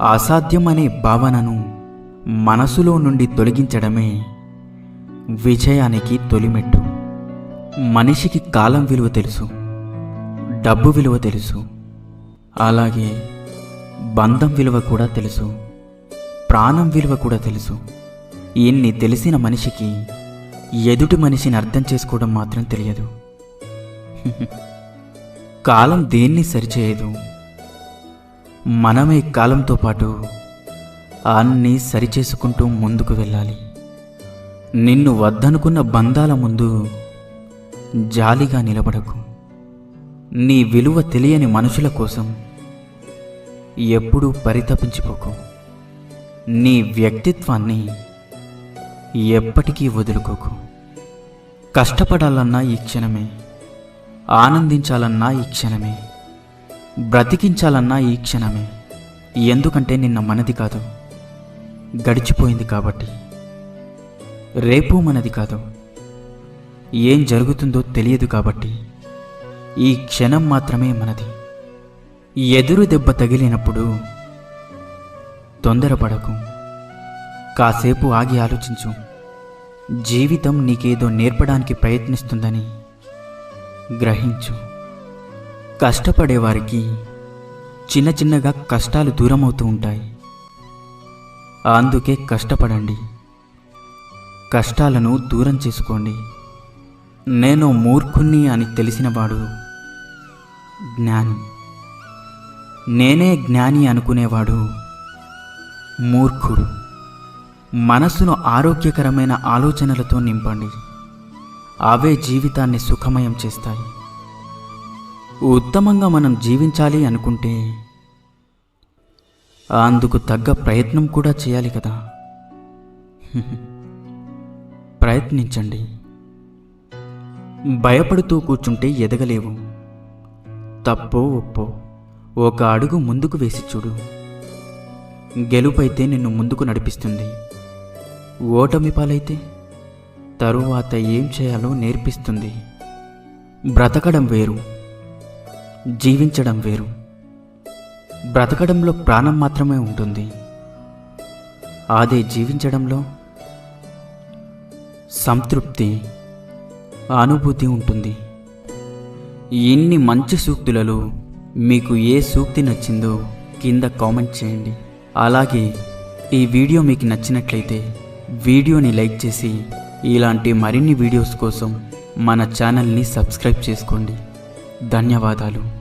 అసాధ్యం అనే భావనను మనసులో నుండి తొలగించడమే విజయానికి తొలిమెట్టు. మనిషికి కాలం విలువ తెలుసు డబ్బు విలువ తెలుసు అలాగే బంధం విలువ కూడా తెలుసు ప్రాణం విలువ కూడా తెలుసు. ఇన్ని తెలిసిన మనిషికి ఎదుటి మనిషిని అర్థం చేసుకోవడం మాత్రం తెలియదు. కాలం దేన్ని సరిచేయదు? మనమే కాలంతో పాటు అన్నీ సరిచేసుకుంటూ ముందుకు వెళ్ళాలి. నిన్ను వద్దనుకున్న బంధాల ముందు జాలిగా నిలబడకు. నీ విలువ తెలియని మనుషుల కోసం ఎప్పుడూ పరితపించిపోకు. నీ వ్యక్తిత్వాన్ని ఎప్పటికీ వదులుకోకు. కష్టపడాలన్నా ఈ క్షణమే ఆనందించాలన్నా ఈ క్షణమే. బ్రతికించాలన్నా ఈ క్షణమే. ఎందుకంటే నిన్న మనది కాదు. గడిచిపోయింది కాబట్టి. రేపు మనది కాదు. ఏం జరుగుతుందో తెలియదు కాబట్టి. ఈ క్షణం మాత్రమే మనది. ఎదురు దెబ్బ తగిలినప్పుడు తొందరపడకు. కాసేపు ఆగి ఆలోచించు. జీవితం నీకేదో నేర్పడానికి ప్రయత్నిస్తుందని గ్రహించు. కష్టపడేవారికి చిన్న చిన్నగా కష్టాలు దూరమవుతూ ఉంటాయి. అందుకే కష్టపడండి. కష్టాలను దూరం చేసుకోండి. నేను మూర్ఖుణ్ణి అని తెలిసినవాడు జ్ఞాని. నేనే జ్ఞాని అనుకునేవాడు మూర్ఖుడు. మనస్సును ఆరోగ్యకరమైన ఆలోచనలతో నింపండి. అవే జీవితాన్ని సుఖమయం చేస్తాయి. ఉత్తమంగా మనం జీవించాలి అనుకుంటే అందుకు తగ్గ ప్రయత్నం కూడా చేయాలి కదా. ప్రయత్నించండి. భయపడుతూ కూర్చుంటే ఎదగలేవు. తప్పో ఒప్పో ఒక అడుగు ముందుకు వేసి చూడు. గెలుపైతే నిన్ను ముందుకు నడిపిస్తుంది. ఓటమి పాలైతే తరువాత ఏం చేయాలో నేర్పిస్తుంది. బ్రతకడం వేరు. జీవించడం వేరు. బ్రతకడంలో ప్రాణం మాత్రమే ఉంటుంది. అదే జీవించడంలో సంతృప్తి అనుభూతి ఉంటుంది. ఎన్ని మంచి సూక్తులలో మీకు ఏ సూక్తి నచ్చిందో కింద కామెంట్ చేయండి. అలాగే ఈ వీడియో మీకు నచ్చినట్లయితే వీడియోని లైక్ చేసి ఇలాంటి మరిన్ని వీడియోస్ కోసం మన ఛానల్ని సబ్స్క్రైబ్ చేసుకోండి. ధన్యవాదాలు.